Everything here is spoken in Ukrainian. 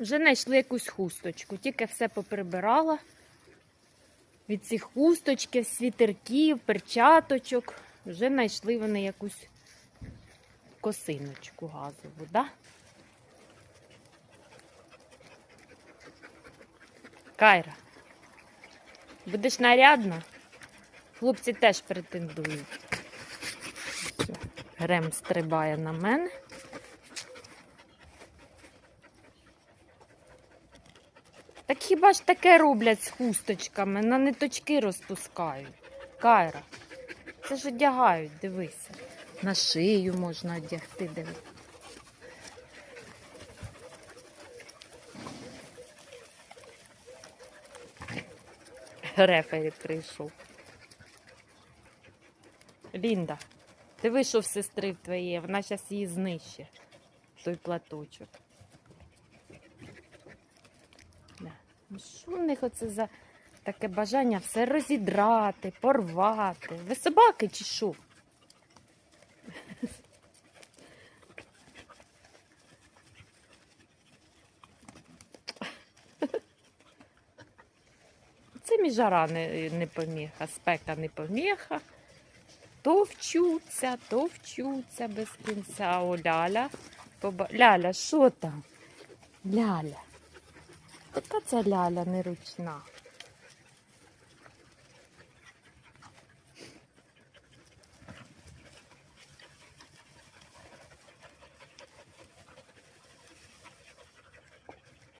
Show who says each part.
Speaker 1: Вже знайшли якусь хусточку, тільки все поприбирала. Від цих хусточків, світерків, перчаточок. Вже знайшли вони якусь косиночку газову, да? Кайра, будеш нарядна? Хлопці теж претендують. Грем стрибає на мене. Так хіба ж таке роблять з хусточками? На ниточки розпускають. Кайра. Це ж одягають, дивися. На шию можна одягти, диви. Рефері прийшов. Лінда, ти вийшов сестри в твоє, вона зараз її знищить, той платочок. Да. Ну Що в них оце за таке бажання все розідрати, порвати? Ви собаки чи що? Це мі жара не, не поміха, спека не поміха. То вчуться, то вчуться без кінця. О, Ляля. Поба... Ляля, що там? Ляля. Яка ця ляля неручна?